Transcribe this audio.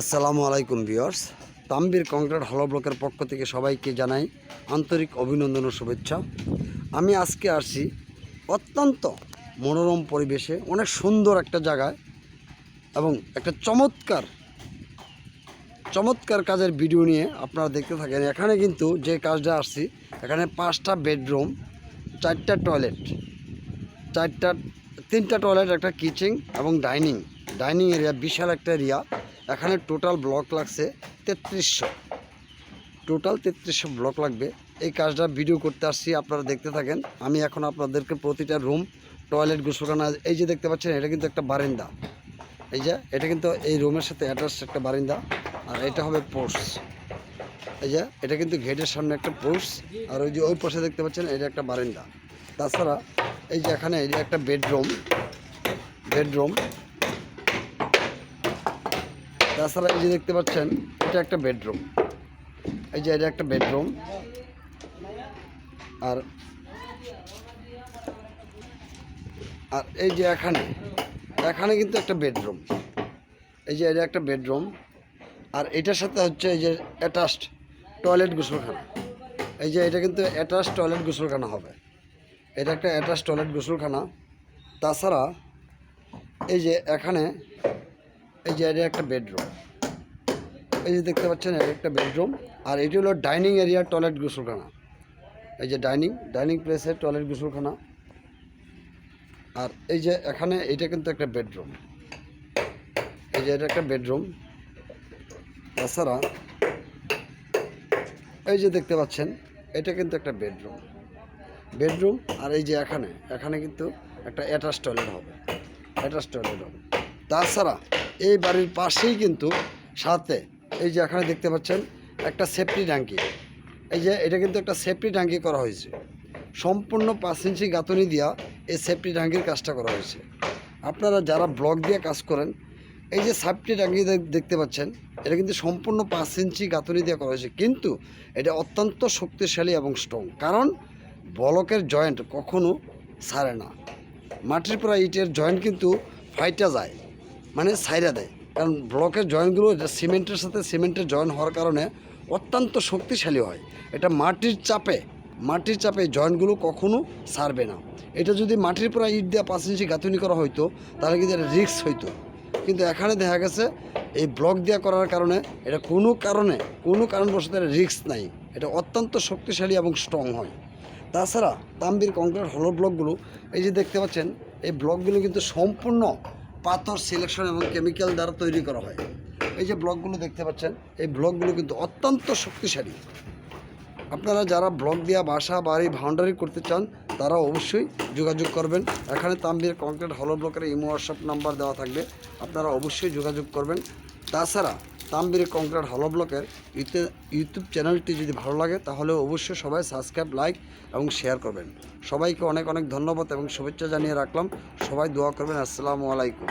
আসসালামু আলাইকুম viewers. Tambir concrete হলো ব্লকের পক্ষ থেকে সবাইকে জানাই আন্তরিক অভিনন্দন ও শুভেচ্ছা। আমি আজকে আসছি অত্যন্ত মনোরম পরিবেশে, অনেক সুন্দর একটা জায়গায় এবং একটা চমৎকার চমৎকার কাজের ভিডিও নিয়ে আপনারা দেখতে থাকেন। এখানে কিন্তু যে কাজটা আসছি, এখানে পাঁচটা বেডরুম, চারটা টয়লেট, চারটা, তিনটা টয়লেট, একটা কিচেন এবং ডাইনিং। ডাইনিং এরিয়া, বিশাল একটা এরিয়া। এখানে টোটাল ব্লক লাগছে তেত্রিশশো। টোটাল তেত্রিশশো ব্লক লাগবে। এই কাজটা ভিডিও করতে আসছি, আপনারা দেখতে থাকেন। আমি এখন আপনাদেরকে প্রতিটা রুম টয়লেট গোসলখানা, এই যে দেখতে পাচ্ছেন, এটা কিন্তু একটা বারিন্দা। এই যে, এটা কিন্তু এই রুমের সাথে অ্যাটাচ একটা বারিন্দা, আর এটা হবে পোর্স এই যে, এটা কিন্তু গেটের সামনে একটা পোর্স আর ওই যে ওই পাশে দেখতে পাচ্ছেন, এটা একটা বারিন্দা। তাছাড়া এই যে এখানে এই যে একটা বেডরুম বেডরুম তাছাড়া এই যে দেখতে পাচ্ছেন, এটা একটা বেডরুম এই যে এটা একটা বেডরুম আর আর এই যে এখানে এখানে কিন্তু একটা বেডরুম এই যে এটা একটা বেডরুম আর এটার সাথে হচ্ছে এই যে অ্যাটাচড টয়লেট গোসলখানা। এই যে এটা কিন্তু অ্যাটাচ টয়লেট গোসলখানা হবে। এটা একটা অ্যাটাচ টয়লেট গোসলখানা। তাছাড়া এই যে এখানে এই যে এটা একটা বেডরুম। এই যে দেখতে পাচ্ছেন এটা একটা বেডরুম। আর এটি হলো ডাইনিং এরিয়া, টয়লেট গোসলখানা। এই যে ডাইনিং ডাইনিং প্লেসের টয়লেট গোসলখানা। আর এই যে এখানে এটা কিন্তু একটা বেডরুম। এই যে এটা একটা বেডরুম। তাছাড়া এই যে দেখতে পাচ্ছেন, এটা কিন্তু একটা বেডরুম। বেডরুম আর এই যে এখানে এখানে কিন্তু একটা অ্যাটাচ টয়লেট হবে। অ্যাটাচ টয়লেট হবে। তাছাড়া এই বাড়ির পাশেই কিন্তু সাথে, এই যে এখানে দেখতে পাচ্ছেন, একটা সেফটি ট্যাঙ্কি। এই যে এটা কিন্তু একটা সেফটি ট্যাঙ্কি করা হয়েছে। সম্পূর্ণ পাঁচ ইঞ্চি গাঁথনি দিয়া এই সেফটি ট্যাঙ্কির কাজটা করা হয়েছে। আপনারা যারা ব্লক দিয়ে কাজ করেন, এই যে সেফটি ট্যাঙ্কি দেখতে পাচ্ছেন, এটা কিন্তু সম্পূর্ণ পাঁচ ইঞ্চি গাঁথনি দিয়ে করা হয়েছে। কিন্তু এটা অত্যন্ত শক্তিশালী এবং স্ট্রং কারণ ব্লকের জয়েন্ট কখনো ছাড়ে না। মাটির পরা ইটের জয়েন্ট কিন্তু ফাইটা যায়। মানে সাইরা দেয়। কারণ ব্লকের জয়েন্টগুলো সিমেন্টের সাথে সিমেন্টের জয়েন্ট হওয়ার কারণে অত্যন্ত শক্তিশালী হয়। এটা মাটির চাপে মাটির চাপে জয়েন্টগুলো কখনো সারবে না। এটা যদি মাটির পরা ইট দেওয়া পাঁচ ইঞ্চি গাঁথনি করা হইতো, তাহলে কিন্তু এটা রিক্স হইতো। কিন্তু এখানে দেখা গেছে, এই ব্লক দেওয়া করার কারণে এটা কোনো কারণে, কোনো কারণবশত এটা রিক্স নাই। এটা অত্যন্ত শক্তিশালী এবং স্ট্রং হয়। তাছাড়া তাম্বির কংক্রিট হলো ব্লকগুলো, এই যে দেখতে পাচ্ছেন, এই ব্লকগুলো কিন্তু সম্পূর্ণ পাথর সিলেকশন এবং কেমিক্যাল দ্বারা তৈরি করা হয়। এই যে ব্লকগুলো দেখতে পাচ্ছেন, এই ব্লকগুলো কিন্তু অত্যন্ত শক্তিশালী। আপনারা যারা ব্লক দেওয়া বাসা, বাড়ি ভাউন্ডারি করতে চান, তারা অবশ্যই যোগাযোগ করবেন। এখানে তাম্বির কংক্রিট হলো ব্লকের ইমো হোয়াটসঅ্যাপ নাম্বার দেওয়া থাকবে। আপনারা অবশ্যই যোগাযোগ করবেন। তাছাড়া তাম্বির কংক্রিট হল ব্লকের ইউটিউব চ্যানেলটি যদি ভালো লাগে, তাহলে অবশ্যই সবাই সাবস্ক্রাইব, লাইক এবং শেয়ার করবেন। সবাইকে অনেক অনেক ধন্যবাদ এবং শুভেচ্ছা জানিয়ে রাখলাম। সবাই দোয়া করবেন। আসসালামু আলাইকুম।